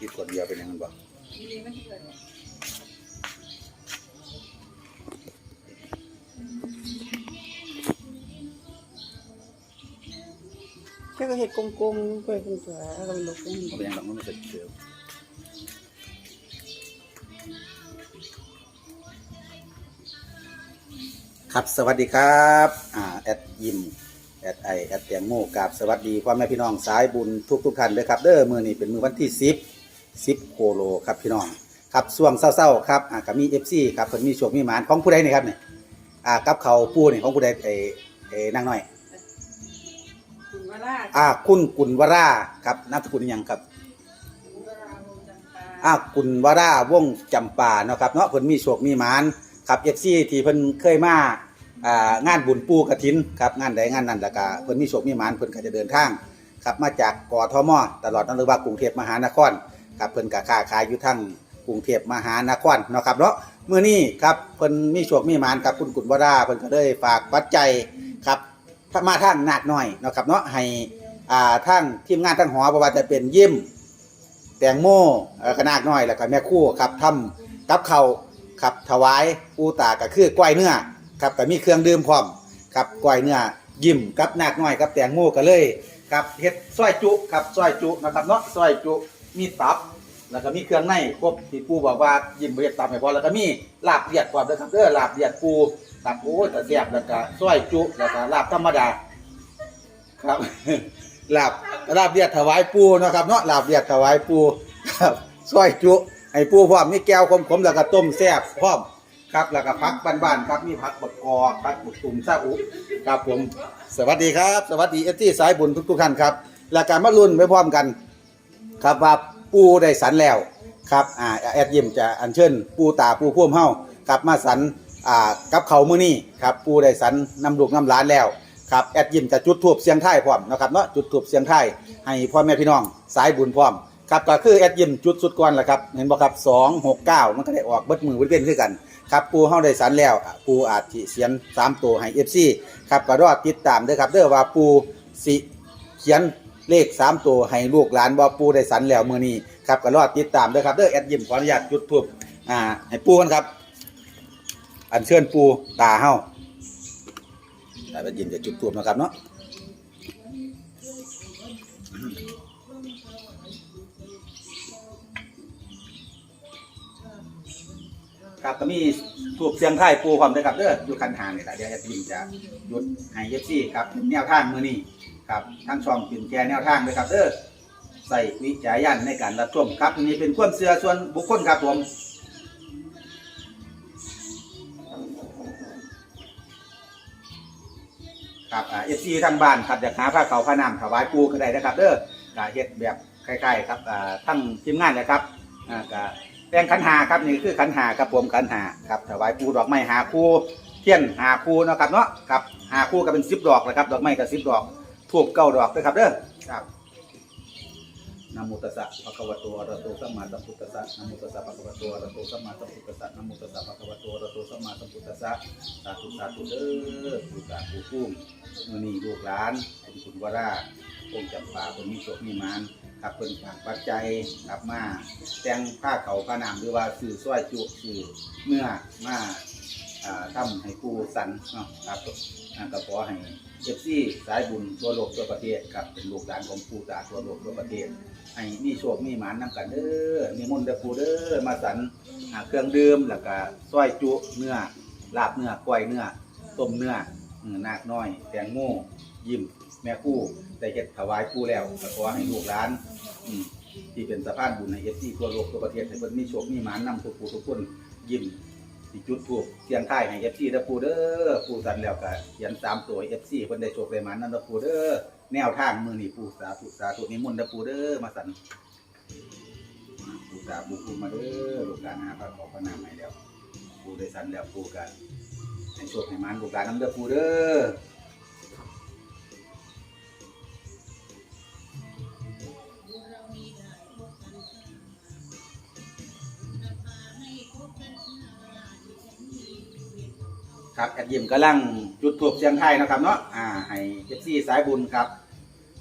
ที่ขวดเดียวเป็นยังไงบ่อีหลีมันสิเกิดเนี่ยแค่ก็เห็ดกงๆเพื่อนคุณตัวแล้วก็เป็นลูกเป็นเอาไปยังหลังมันไม่เสร็จเดียวครับสวัสดีครับอ่าแอดยิมแอดไอแอดเตียงโม่กับสวัสดีพ่อแม่พี่น้องสายบุญทุกทุกๆท่านเลยครับเด้อมือนี้เป็นมือวันที่สิบ สิบโคโลครับพี่น้องครับช่วงเศร้าๆครับอ่ากับมีเอฟซีครับเพิ่นมีโชคมีหมานของผู้ใดนี่ครับเนี่ยอ่ากับเขาวปูนี่ของผู้ใดไอ้ไอ้นางน้อย คุณวราอ่าคุณกุลวราครับนามสกุลอิหยังครับคุณวราวงจำปาอ่ากุลวราวงศ์จำปาเนาะครับเนาะเพิ่นมีโชคมีหมานครับเอฟซีที่เพิ่นเคยมาอ่างานบุญปูกระถินครับงานใดงานนั้นแล้วก็เพิ่นมีโชคมีหมานเพิ่นก็จะเดินทางครับมาจากกทมตลอดนั่นหรือว่ากรุงเทพมหานคร ครับเพิ่นก็ค้าขายอยู่ทั้งกรุงเทพมหานครเนาะครับเนาะเมื้อนี้ครับเพิ่นมีโชคมีหมานครับคุณกุลวราเพิ่นก็เลยฝากปัจจัยครับมาทางหนาคน้อยเนาะครับเนาะให้อ่าทางทีมงานทั้งหอบ่ว่าจะเป็นยิ้มแตงโมเอ่อกระนาคน้อยแล้วก็แม่คู่ครับทำกับเขาครับถวายปูตาก็คือกล้วยเนื้อครับก็มีเครื่องดื่มพร้อมครับกล้วยเนื้อยิ้มกับนาคน้อยกับแตงโมก็เลยครับเฮ็ดซอยจุครับซอยจุนะครับเนาะซอยจุ มีตับ แล้วก็มีเครื่องในครบที่ปูบอกว่ายิ้มบ่เฮ็ดตับให้พอแล้วก็มีลาบเลียดพร้อมเด้อครับเด้อลาบเลียดปูตับโอ้ยแต่แซ่บแล้วก็ซอยจุแล้วก็ลาบธรรมดา ครับลาบลาบเลียดถวายปูนะครับเนาะลาบเลียดถวายปูครับซอยจุให้ปูพร้อมมีแก้วขมๆแล้วก็ต้มแซ่บพร้อมครับแล้วก็ผักบ้านๆครับมีผักบกกอกผักบุกตุ่มซาอุครับผม สวัสดีครับ สวัสดีเอฟที่สายบุญทุกๆท่านครับ และการมาลุ้นไปพร้อมกัน ครับว่าปูได้สันแล้วครับอ่าแอดยิมจะอัญเชิญปูตาปูพ่วมเฮากลับมาสันอ่ากับเขามื้อนี้ครับปูได้สันนำลูกนำหลานแล้วครับแอดยิมจะจุดทูบเสียงไทยพร้อมนะครับเนาะจุดทูบเสียงไทยให้พ่อแม่พี่น้องสายบุญพร้อมครับก็คือแอดยิมจุดสุดก่อนแหละครับเห็นบ่ครับ269มันก็ได้ออกเบิดมือเบิดเว้นคือกันครับปูเฮาได้สันแล้วปูอาจิเสียนสามตัวให้ FC ครับก็รอติดตามเด้อครับเด้อว่าปูสิเขียน เลขสามตัวให้ลูกหลานบ่ปูได้สันแล้วมือนี้ครับก็รอดติดตามด้วยครับเด้อแอดยิมขออนุญาตจุดทูบอ่าให้ปูกันครับ อันเชิญปูตาเฮาแต่แอดยิมจะจุดทูบนะครับเนาะ ครับก็มีถูกเสียงไทายปูความด้วยครับเด้ออยู่คันหางนี่แหละเดี๋ยวแอดยิมจะหยุดให้เอฟซีครับแนวทางมือนี้ครับทั้งช่องเป็นแกแนวทางเลยครับเด้อใส่วิจารณญาณในการรับชมครับนี้เป็นความเชื่อส่วนบุคคลครับผมครับเอฟซีทางบ้านครับอยากหาผ้าเขาวผ้าน้ำถวายปูก็ได้นะครับเด้อกะเฮ็ดแบบคล้ๆครับอ่าทั้งทีมงานนะครับอ่ากะ แปลงขันหาครับนี่คือขันหาครับผมขันหาครับถวายปูดอกไม้หาคู่เทียนหาคู่เนาะครับเนาะครับหาคู่ก็เป็นสิบดอกเลยครับ ดอกไม้ก็สิบดอกทูบเก้าดอกด้วยครับเด้อครับนะโมตัสสะภะคะวะโตอะระหะโตสัมมาสัมพุทธัสสะนะโมตัสสะภะคะวะโตอะระหะโตสัมมาสัมพุทธัสสะนะโมตัสสะภะคะวะโตอะระหะโตสัมมาสัมพุทธัสสะสาธุสาธุเด้อผู้ตาผู้พุ่มมื้อนี้ลูกหลานคุณคุณวราคงจำปาคนมีโชคมีมาน ครับเพิ่นฝากปัจจัยกลับมาแต่งผ้าเขาผ้าน้ำหรือว่าซื้อสร้อยจุซื้อเมื่อมาอ่าทำให้ผู้สันเนาะครับอ่าก็ขอให้เอฟซีสายบุญทั่วโลกทั่วประเทศครับเป็นลูกหลานของปู่ตาทั่วโลกทั่วประเทศให้มีโชคมีหมานนำกันเด้อมีมนต์เด้อปู่เด้อมาสันเครื่องดื่มแล้วก็ซอยจุเนื้อลาบเนื้อก้อยเนื้อต้มเนื้ออืมนาคน้อยแตงโมยิ้ม แม่คู่ได้เฮ็ดถวายปู่แล้วก็ขอให้ลูกหลานอืมที่เป็นสะพานบุญในเอฟซีทั่วโลกทั่วประเทศให้เพิ่นมีโชคมีหมานนำทุกผู้ทุกคนยิ้มสิจุดถูกเสียงท้ายให้ FC เด้อปูเด้อปูสันแล้วก็เขียนตามตัว FC เพิ่นได้โชคได้หมันนั่นเด้อปูเด้อแนวทางมือนี้ปูสาธุสาธุนิมนต์เด้อปูเด้อมาสันปูสาปูปูมาเด้อลูกหลานหาพระขอพระนามให้แล้วปูได้สันแล้วปูกันให้โชคให้หมันลูกหลานนำเด้อปูเด้อ ครับแอดยิมกำลังจุดทูบเสียงไทยนะครับเนาะอ่าให้เอฟซีสายบุญครับ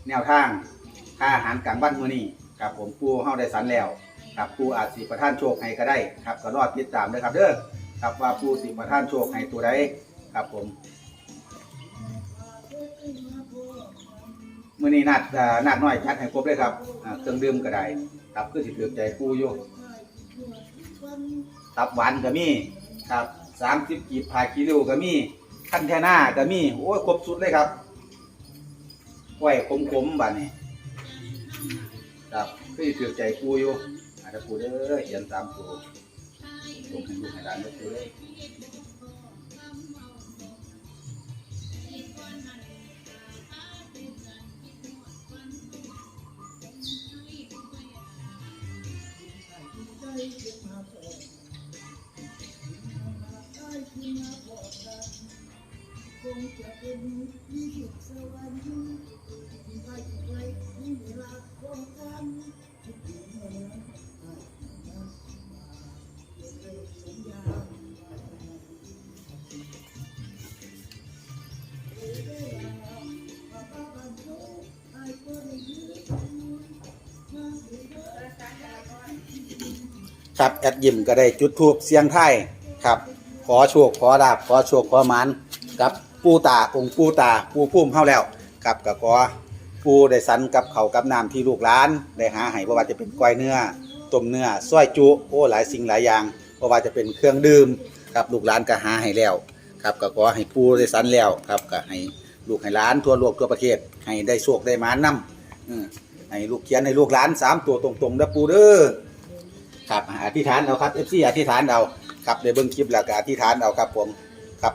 แนวทางค่าอาหารกลางวันมือนี้ครับผมปูเฮาได้สันแล้วครับปูอาจสิประท่านโชคให้ก็ได้ครับก็รอดติดตามเลยครับเด้อครับว่าปูสิประท่านโชคให้ตัวใดครับผมมื้อนี้นัดนัดน้อยจัดให้ครบเลยครับเครื่องดื่มก็ได้ครับคือสิถือใจปูอยู่ตับหวานก็มีครับ สามสิบกีบพากิโลก็มีขั้นแท่หน้าก็มี โอ้ยครบสุดเลยครับไว้ขมๆบัดนี้ครับคือถือใจปูอยู่อาจจะปูเด้อเขียนสามตัวลงให้ลูกให้หลานเด้อปูเด้อ ครับแอดยิมก็ได้จุดทูบเสียงไทยครับ ขอโชคขอลาบขอโชคขอหมาน ปูตาองค์ปูตาปูพุ่มเข้าแล้วครับก็ขอปูได้สันกับเขาวกับน้ำที่ลูกหลาน ได้หาให้บ่ว่าจะเป็นก้อยเนื้อต้มเนื้อส้อยจุโอ้หลายสิ่งหลายอย่างบ่ว่าจะเป็นเครื่องดื่มครับลูกหลานก็หาให้แล้วครับก็ขอให้ปูได้สันแล้วครับก็ให้ลูกให้หลานทั่วโลกทั่วประเทศ ให้ได้โชคได้หมานนำให้ลูกเขียนให้ลูกหลานสามตัวตรงๆเด้อปูเด้อครับอธิษฐานเอาครับเอฟซีอธิษฐานเอาครับในเบิ้องคลิปแล้วก็อธิษฐานเอาครับผมครับ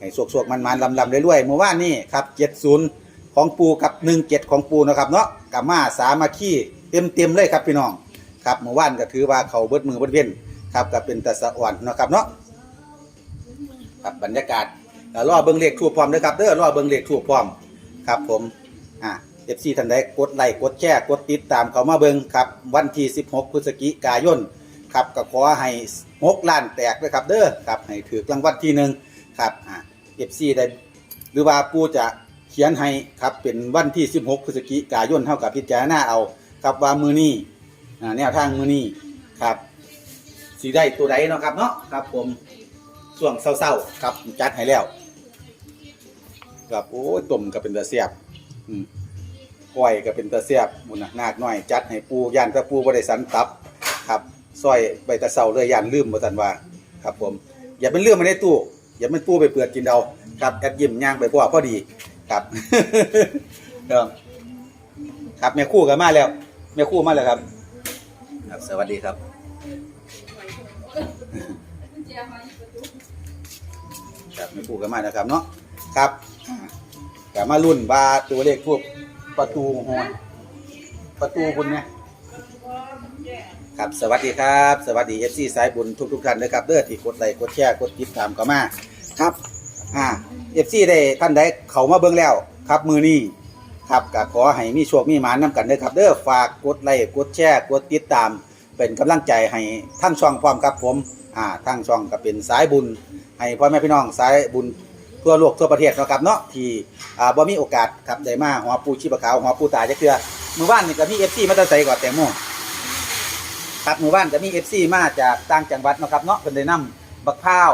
ให้สวกสวกมันมันลำลำเรื่อยๆเมื่อวานนี้ครับเจ็ดศูนย์ของปูกับหนึ่งเจ็ดของปูนะครับเนาะกับมาสามาขี้เต็มเต็มเลยครับพี่น้องครับเมื่อวานก็ถือว่าเขาเบิดมือเบิดเว้นครับก็เป็นตะสะอ่อนนะครับเนาะครับบรรยากาศล้วรอเบิ้งเลขถูกพร้อมเด้อครับเด้อรอเบิ้งเลขถูกพร้อมครับผมอ่าเอฟซีท่านใดกดไลค์กดแชร์กดติดตามเขามาเบิงครับวันที่ 16 พฤศจิกายนครับก็ขอให้6ล้านแตกด้วยครับเด้อครับให้ถือรางวัลที่หนึ่ง ครับอ่าเอฟซีได้หรือว่าปูจะเขียนให้ครับเป็นวันที่ 16พฤศจิกายนเท่ากับพิจารณาเอาครับว่ามือนี้อ่าแนวทางมือนี้ครับสีได้ตัวใดเนาะครับเนาะครับผมช่วงเศร้าๆครับจัดให้แล้วครับโอ้ยต้มก็เป็นตะเสียบอืมก้อยก็เป็นตะเสียบมุนน่ะนาคน้อย จัดให้ปูย่านตะปูบ่ได้สันตับครับซอยใบตะเสาเลยย่านลืมบ่ทันว่า ครับผม อย่าเป็นเรื่องมาในตู้ อย่าเป็นปูไปเปิดกินเอาครับแอดยิ้มย่างไปพ่อพอดีครับเด้อครับแม่คู่กันมาแล้วแม่คู่มาแล้วครับ ครับ สวัสดีครับ ครับแม่คู่กันมานะครับเนาะครับก็มารุ่นว่าตัวเลขพวกประตูหอนประตูคุณเนี่ย ครับสวัสดีครับ สวัสดีเอฟซีสายบุญทุกทุกท่านนะครับเด้อที่กดไลค์กดแชร์กดติดตามเข้ามาครับอ่าเอฟซีได้ท่านใดเขามาเบิ่งแล้วครับมือนี้ครับก็ขอให้มีโชคมีหมานนํกันเด้อครับเด้อฝากกดไลค์กดแชร์กดติดตาม เป็นกำลังใจให้ทั้งช่องพร้อมครับผมอ่าทั้งช่องก็เป็นสายบุญ ให้พ่อแม่พี่น้องสายบุญทั่วโลกทั่วประเทศนะครับเนาะที่อ่าบ่มีโอกาสครับได้มาหัวปูชีพขาวหัวปูตายจักลือมือวานนี่ก็มี FC มาแตะไสก่อนแตงโม ครับหมื้อวานก็มี FC มาจากต่างจังหวัดเนาะครับเนาะเพิ่นได้นำบักพร้าว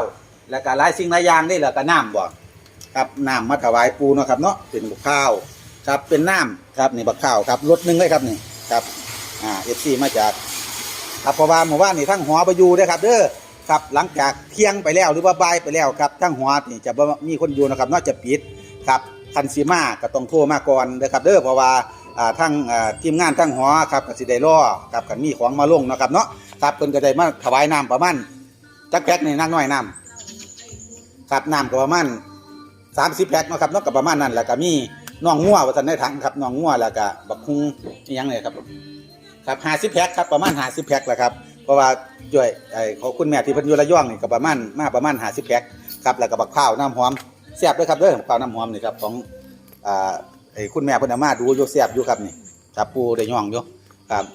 แล้วก็หลายสิ่งหลายอย่างนี่แล้วก็น้ำบ่ครับน้ำมาถวายปูเนาะครับเนาะเป็นบักพร้าวครับเป็นน้ำครับนี่บักพร้าวครับรถหนึงเลยครับนี่ครับอ่า FC มาจากครับเพราะว่าหมู่บ้านนี่ทั้งหัวไปอยู่ด้อครับเด้อครับหลังจากเที่ยงไปแล้วหรือว่าบ่ายไปแล้วครับทั้งหัวนี่จะมีคนอยู่นะครับนอกจากปิดครับคันสีมาก็ต้องโทรมาก่อนเด้อครับเด้อเพราะว่า อ่าทั้งอ่าทีมงานทั้งหัวครับก็สิได้รอครับกันมีของมาลงเนาะครับเนาะครับเพิ่นก็ได้มาถวายน้ำประมาณจักแพ็คนี่นักน้อยน้ำครับน้ำก็ประมาณ30แพ็คเนาะครับเนาะก็ประมาณนั้นแล้วก็มีน้องงัวว่าซั่นในถังครับน้องงัวแล้วก็บักฮุงอีหยังเลยครับครับห้าสิบแพ็คครับประมาณห้าสิบแพ็คแหละครับเพราะว่าช่วยไอ้ของคุณแม่ที่เพันอยุระย่องนี่ก็ประมาณมาประมาณห้าสิบแพ็คครับแล้วก็บักข้าวน้ำหอมแซ่บด้วยครับเด้อบักข้าวน้ำหอมนี่ครับของอ่า ไอ้คุณแม่เพิ่นเอามาดูอยู่แซ่บอยู่ครับนี่ครับปูได้ย่องอยู่ครับ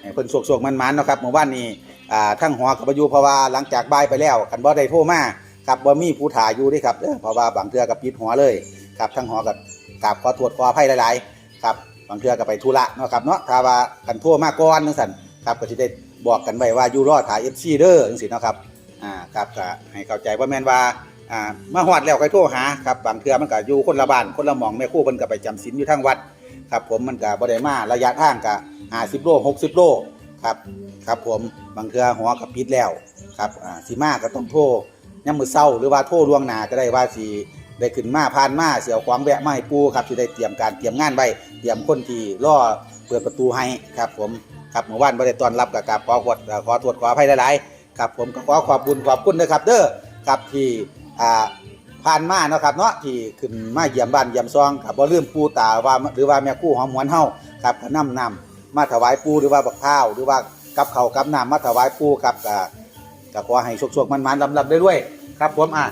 ให้เพิ่นโศกๆมันๆเนาะครับเมื่อวานนี้อ่าทั้งหัวกับประยูเพราะว่าหลังจากบ่ายไปแล้วคันบ่ได้โทรมาครับบ่มีผู้ถ่ายอยู่เด้ครับเด้อเพราะว่าบางเทื่อก็ปิดหัวเลยครับทั้งหัวกับกราบขอโทษขออภัยหลายๆครับบางเทื่อก็ไปธุระเนาะครับเนาะถ้าว่ากันโทั่วมาก่อนจังซั่นครับก็สิได้บอกกันไว้ว่าอยู่รอดถ่าย FC เด้อจังซี่เนาะครับอ่าครับก็ให้เข้าใจว่าแม่นว่า อ่ามาฮอดแล้วใค่อยโทรหาครับบางเทือมันก็อยู่คนละบ้านคนละหมองแม่ครูเพิ่นก็ไปจำศีลอยู่ทางวัดครับผมมันก็บ่ได้มาระยะทางก็50โล60โลครับครับผมบางเทือหัวก็ปิดแล้วครับอ่าสิมาก็ต้องโทรยามมื้อเช้าหรือว่าโทรล่วงหน้าก็ได้ว่าสิได้ขึ้นมาผ่านมาเสิเอาของแวะมาให้ปูครับสิได้เตรียมการเตรียมงานไว้เตรียมคนที่รอเปิดประตูให้ครับผมครับเมื่อวานบ่ได้ต้อนรับก็กราบขอขอเอ่อขอโทษขออภัยหลายๆครับผมก็ขอขอบคุณขอบคุณนะครับเด้อครับที่ อ่าผ่านมาเนาะครับเนาะที่ขึ้นมาเยี่ยมบ้านเยี่ยมซองครับบ่ลืมปู่ตาว่าหรือว่าแม่คู่หอมหวนเฮาครับก็นำนำมาถวายปูหรือว่าบักข้าว หรือว่ากับเขากับน้ำมาถวายปู่ครับก็ก็ขอให้โชคๆมันๆลำๆได้ด้วยครับผมอะ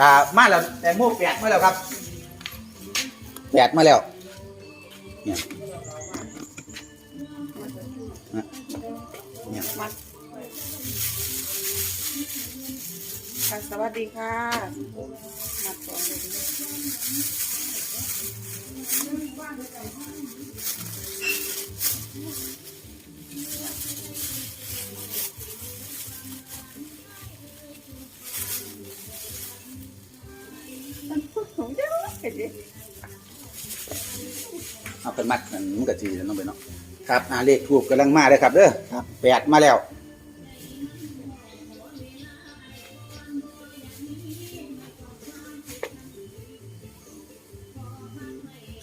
อ่ามาแล้วแตงโมแปดมาแล้วครับแปดมาแล้วเนี่ยเนี่ย ค่ะ สวัสดีค่ะมัดสองเลยมันพูดของเยอะเห็นดิเอาเป็นมัดมันมันก็จีน้องไปเนาะครับอ่าเลขทูบกำลังมาเลยครับเด้อครับแปดมาแล้ว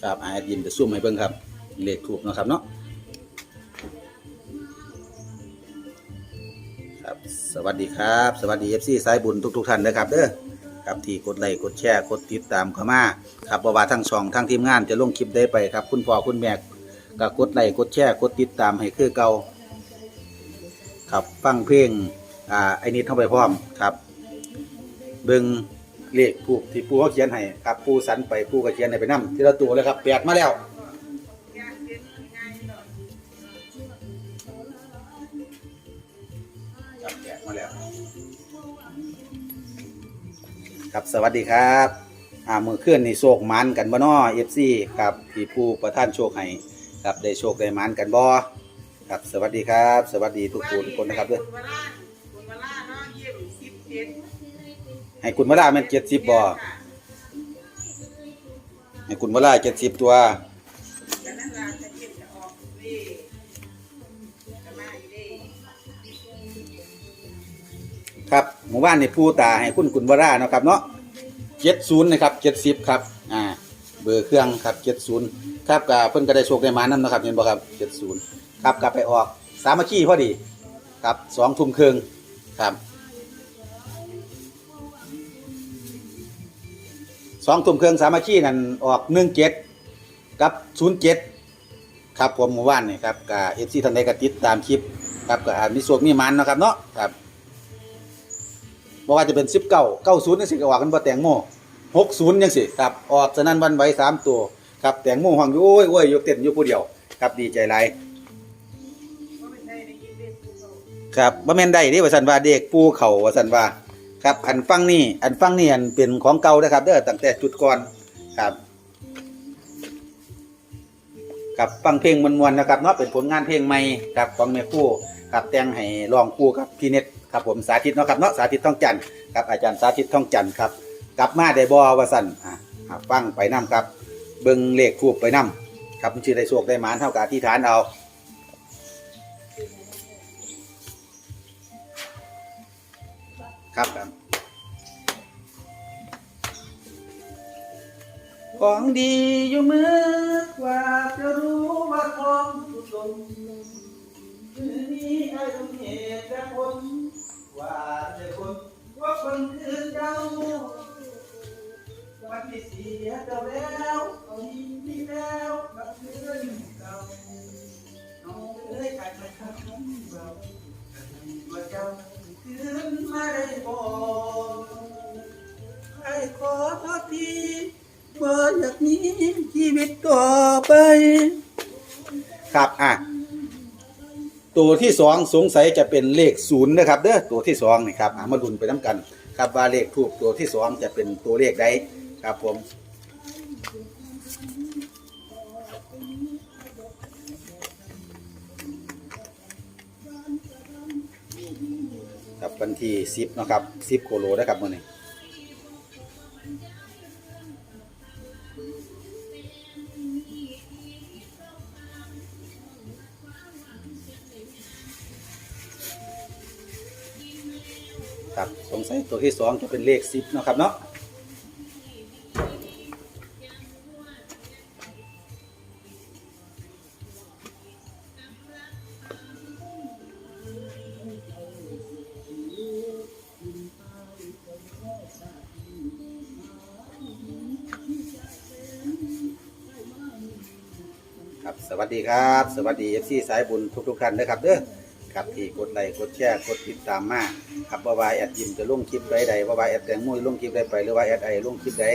ครับอายินจะซุ่มให้เบิ่งครับ เลขถูกเนาะครับเนาะครับสวัสดีครับ สวัสดีเอฟซีสายบุญทุก ๆ ท่านนะครับเด้อครับที่กดไลค์กดแชร์กดติดตามเข้ามาครับบ่ว่าทั้งช่องทั้งทีมงานจะลงคลิปได้ไปครับ คุณพ่อคุณแม่ก็กดไลค์กดแชร์กดติดตามให้คือเก่าครับฟังเพลงอ่าไอ้นิดเข้าไปพร้อมครับเบิ่ง เลขผูกที่ปูเขาเขียนให้ครับปูสันไปปูก็เขียนให้ไปนํทีละตัวเลยครับแปดมาแล้วครับแปดมาแล้ว ครับสวัสดีครับอ่ามือเคลื่อนนี่โชคหมันกันบ่น้อเอฟซีครับที่ผู้ประท่านโชคให้ครับได้โชคได้หมันกันบ่ครับสวัสดีครับ สวัสดีทุกคนทุกคนนะครับด้อคุณวราคุณวราเนาะเยี่ยมสิบเจ็ด ให้คุณวราแม่นเจ็ดสิบบ่ให้คุณวราเจ็ดสิบตัวครับหมู่บ้านนี่ผู้ตาให้คุณคุณวราเนาะครับเนาะเจ็ดศูนย์นะครับเจ็ดสิบครับอ่าเบอร์เครื่องครับเจ็ดศูนย์ครับกับเพิ่นก็ได้โชคได้หมานํนะครับเห็นบ่ครับเจ็ดศูนย์ครับกลับไปออกสามัคคีพอดี ครับสองทุ่มครึ่งครับ สองทุ่มเครึ่องสามัคคีนั่นออกหนึ่งเจ็ดกับศูนย์เจ็ดครับผมหมู่บ้านนี่ครับกับเอฟซีท่านใดกติดตามคลิปครับก็อาจมีโชคมีมันนะครับเนาะครับบ่ว่าจะเป็นสิบเก้าเก้าศูนย์ยังสิกว่ากันบ่แตงโมหกศูนย์ยังสิครับออกสนั่นวันไหวสามตัวครับแตงโมห้องอยู่โอ้ยโอ้ยยกเต้นอยู่ผู้เดียว ครับดีใจหลยก็ไม่ใช่ในยินดีสุโขครับบ่แม่นได้ดิว่าซั่นว่าเด็กปูเขาว่าซั่นว่า ครับอันฟังนี่อันฟังนี่อันเป็นของเก่าเด้อครับเด้อตั้งแต่จุดก่อนครับครับฟังเพลงมวนๆนะครับเนาะเป็นผลงานเพลงใหม่ครับของแม่คู่ครับแต่งให้รองคู่กับพี่เน็ตครับผมสาธิตเนาะครับเนาะสาธิตท่องจันทร์ครับอาจารย์สาธิตท่องจันทร์ครับกลับมาได้บ่ว่าสันอะฟังไปนํครับ เบิ่งเลขทูบไปนํครับมันสิได้โชคได้หมานเท่ากับอธิษฐานเอา ครับครับของดีอยู่มือกว่าจะรู้ว่าของทุกคนมือนี้ไอ้ต้องเหตุและผลว่าจะคนว่าคนคือเจ้าวันที่เสียเจ้าแล้วเอาดีที่แล้วกลับคืนเก่าเอาเอ้ยการ ชีวิตต่อไป ครับอะตัวที่สองสงสัยจะเป็นเลขศูนย์นะครับเด้อตัวที่สองนี่ครับอะมาดุนไปน้ำกัน ครับว่าเลขทูกตัวที่สองจะเป็นตัวเลขใดครับผมวันที่10เนะครับ10โคโลนะครับมื้อนี้ ครับสงสัยตัวที่สองจะเป็นเลข10เนะครับเนาะครับสวัสดีครับ สวัสดีเอฟซีสายบุญทุกทุกๆท่านนะครับเด้อ ครับ ที่กดไลค์กดแชร์กดติดตามมาครับว่าวาแอดยิมจะลงคลิปใดใดว่าวาแอดแตงโมลงคลิปใดไปหรือว่าแอดไอลงคลิปใด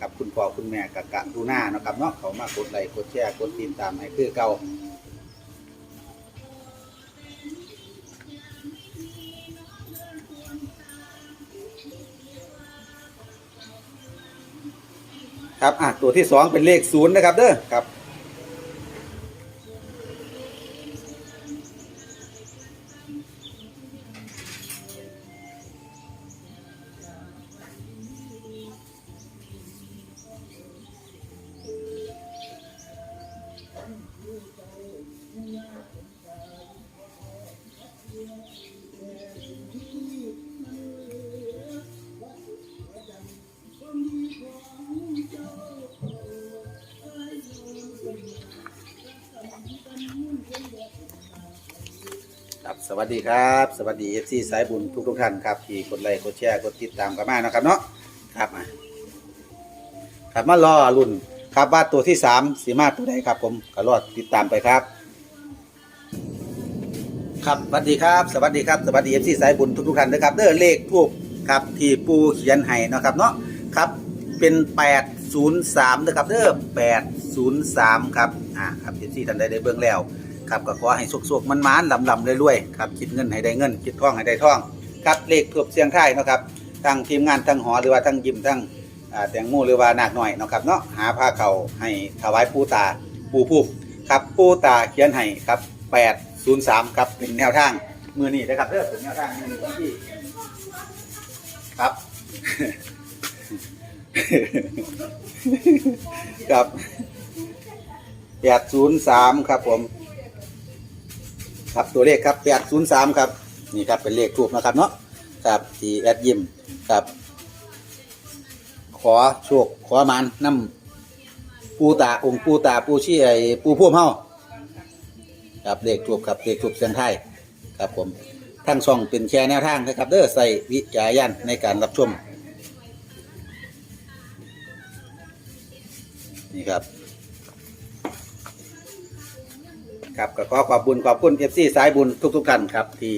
ครับคุณพ่อคุณแม่กะกะดูหน้าเนาะครับเนาะเขามากดไลค์กดแชร์กดติดตามให้คือเก่าครับอะตัวที่สองเป็นเลขศูนย์นะครับเด้อครับ วัสดีครับ สวัสดีเอฟซีสายบุญทุกทุกๆท่านครับที่กดไลค์กดแชร์กดติดตามกันมานะครับเนาะครับมาครับมารอรุ่นครับว่าตัวที่สามสีมาตัวใดครับ ผมก็รอติดตามไปครับ ครับสวัสดีครับสวัสดีครับสวัสดีเอฟซีสายบุญทุกทุกๆท่านนะครับเด้อเลขทูบครับที่ปูเขียนให้เนาะครับเนาะครับเป็น803นย์สามนะครับเด้อ803ครับอ่าครับเอฟซีท่านใดได้เบิ่งแล้ว ครับก็ขอให้สุกๆมันๆลำๆรวยๆครับคิดเงินให้ได้เงิน คิดท่องให้ได้ท่องครับเลขทูบเสียงไทยนะครับทั้งทีมงานทั้งหอหรือว่าทั้งยิมทั้งแตงโมหรือว่านาคหน่อยนะครับเนาะหาผ้าเข่าให้ถวายปูตาปูผูบครับปูตาเขียนให้ครับ 803 ครับเป็นแนวทางมือนี้นะครับเด้อเป็นแนวทางมือนี้วันที่ครับครับ803 ครับผม ครับตัวเลขครับ803ครับนี่ครับเป็นเลขทูบนะครับเนาะครับที่แอดยิมครับ ขอโชคขอมานน้ำปูตาองค์ปูตาปูชี้ไอปูพุ่มเฮาครับเลขทูบครับเลขทูบเสียงไทยครับผมทั้งช่องเป็นแค่แนวทางนะครับ เด้อใส่วิจารณญาณในการรับชมนี่ครับ ครับก็ขอขอบบุญขอบคุณเอฟซีสายบุญทุก ๆ ท่านครับ ที่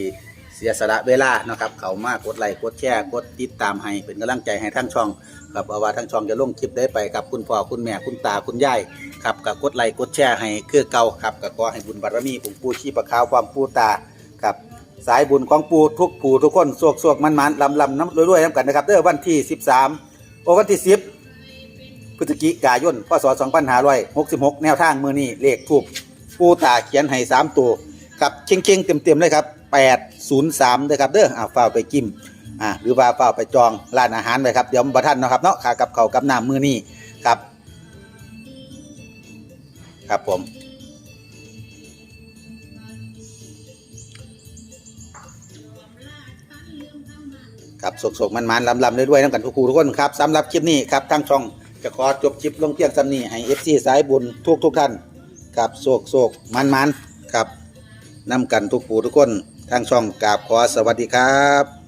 เสียสละเวลานะครับ เขามากดไลค์กดแชร์กดติดตามให้เป็นกำลังใจให้ทั้งช่องครับเอาว่าทั้งช่องจะลงคลิปได้ไปครับคุณพ่อคุณแม่คุณตาคุณยายครับก็กดไลค์กดแชร์ให้คือเก่าครับก็ขอให้บุญบารมีปู่ปู่ชีประคาวความปู่ตาครับสายบุญของปู่ทุกปู่ทุกคนสวกสวกมันมันลำลำน้ำรวยๆน้ำกันนะครับเด้อวันที่ 13โอวันที่ 10พฤศจิกายนพศ2566 แนวทางมือนี้เลขทูบ ปูตาเขียนให้3ตัวครับเข่งๆเต็มๆเลยครับ803เลยครับเด้ออ่าฝ้าไปกิมอ่าหรือว่าฝ้าไปจองร้านอาหารไปครับเดี๋ยวบัทันนะครับเนาะขากับเขากับน้ำมือนี้ครับ ครับผมครับสกๆมันๆลำๆด้วยๆทั้งกันทุกคู่ทุกคนครับสำหรับคลิปนี้ครับทางช่องจะขอจบคลิปลงเพียงสำนี้ให้เอฟซีสายบุญทุกทุกท่าน ครับโศกโศกมันมันครับนำกันทุกคู่ทุกคนทางช่องกราบขอสวัสดีครับ